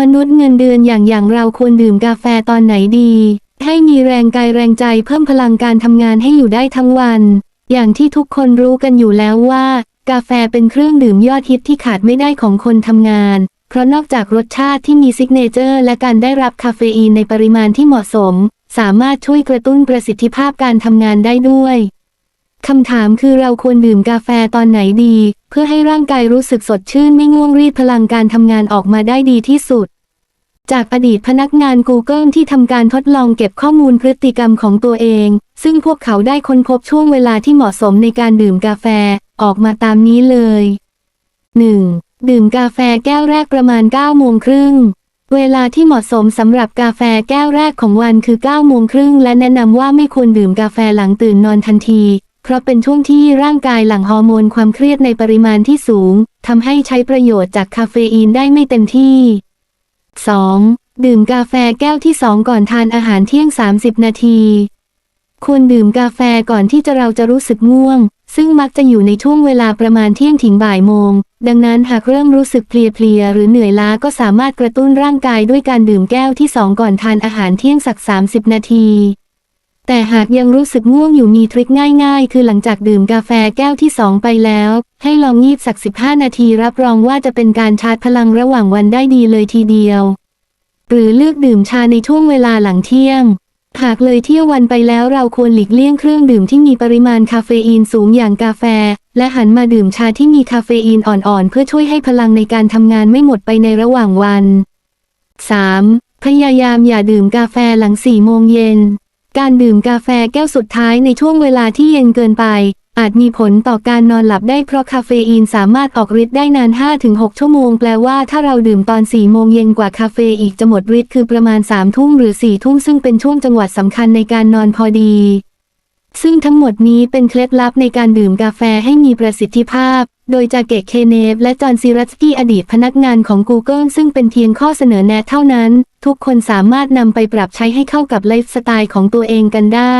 มนุษย์เงินเดือนอย่างอย่างเราควรดื่มกาแฟตอนไหนดี ให้มีแรงกายแรงใจเพิ่มพลังการทำงานให้อยู่ได้ทั้งวัน อย่างที่ทุกคนรู้กันอยู่แล้วว่า กาแฟเป็นเครื่องดื่มยอดฮิตที่ขาดไม่ได้ของคนทำงาน เพราะนอกจากรสชาติที่มีซิกเนเจอร์และการได้รับคาเฟอีนในปริมาณที่เหมาะสม สามารถช่วยกระตุ้นประสิทธิภาพการทำงานได้ด้วย คำถามคือเราควรดื่มกาแฟตอนไหนดี เพื่อให้ร่างกายรู้สึกสดชื่นไม่ง่วงรีดพลังการทำงานออกมาได้ดีที่สุด จากอดีตพนักงาน Google ที่ทำการทดลองเก็บข้อมูลพฤติกรรมของตัวเอง ซึ่งพวกเขาได้ค้นพบช่วงเวลาที่เหมาะสมในการดื่มกาแฟออกมาตามนี้เลย 1. ดื่มกาแฟแก้วแรกประมาณ9โมงครึ่งเวลาที่เหมาะสมสำหรับกาแฟแก้วแรกของวันคือ9โมงครึ่งและแนะนำว่าไม่ควรดื่มกาแฟหลังตื่นนอนทันที เพราะเป็นช่วงที่ร่างกายหลั่งฮอร์โมนความเครียดในปริมาณที่สูงทำให้ใช้ประโยชน์จากคาเฟอีนได้ไม่เต็มที่ 2. ดื่มกาแฟแก้วที่2ก่อนทานอาหารเที่ยง 30 นาที ควรดื่มกาแฟก่อนที่จะเราจะรู้สึกง่วง ซึ่งมักจะอยู่ในช่วงเวลาประมาณเที่ยงถึงบ่ายโมง ดังนั้นหากเริ่มรู้สึกเพลียๆหรือเหนื่อยล้าก็สามารถกระตุ้นร่างกายด้วยการดื่มแก้วที่2ก่อนทานอาหารเที่ยงสัก 30 นาที แต่หากยังรู้สึกง่วงอยู่มีทริคง่ายๆ คือหลังจากดื่มกาแฟแก้วที่2ไปแล้ว ให้ลองงีบสัก 15 นาทีรับรองว่าจะเป็นการชาร์จพลังระหว่างวันได้ดีเลยทีเดียว หรือเลือกดื่มชาในช่วงเวลาหลังเที่ยง หากเลยเที่ยววันไปแล้วเราควรหลีกเลี่ยงเครื่องดื่มที่มีปริมาณคาเฟอีนสูงอย่างกาแฟ และหันมาดื่มชาที่มีคาเฟอีนอ่อนๆ เพื่อช่วยให้พลังในการทำงานไม่หมดไปในระหว่างวัน 3. พยายามอย่าดื่มกาแฟหลัง4โมงเย็น การดื่มกาแฟแก้วสุดท้ายในช่วงเวลาที่เย็นเกินไป อาจมีผลต่อการนอนหลับได้เพราะคาเฟอีนสามารถออกฤทธิ์ได้นาน 5-6 ชั่วโมง แปลว่าถ้าเราดื่มตอน 4 โมงเย็นกว่าคาเฟอีกจะหมดฤทธิ์คือประมาณ 3 ทุ่มหรือ 4 ทุ่มซึ่งเป็นช่วงจังหวัดสำคัญในการนอนพอดี ซึ่งทั้งหมดนี้เป็นเคล็ดลับในการดื่มกาแฟให้มีประสิทธิภาพ โดยจากเกตเคเนฟและจอห์นซีรัสกี้อดีตพนักงานของ Google ซึ่งเป็นเพียงข้อเสนอแนะเท่านั้น ทุกคนสามารถนำไปปรับใช้ให้เข้ากับไลฟ์สไตล์ของตัวเองกันได้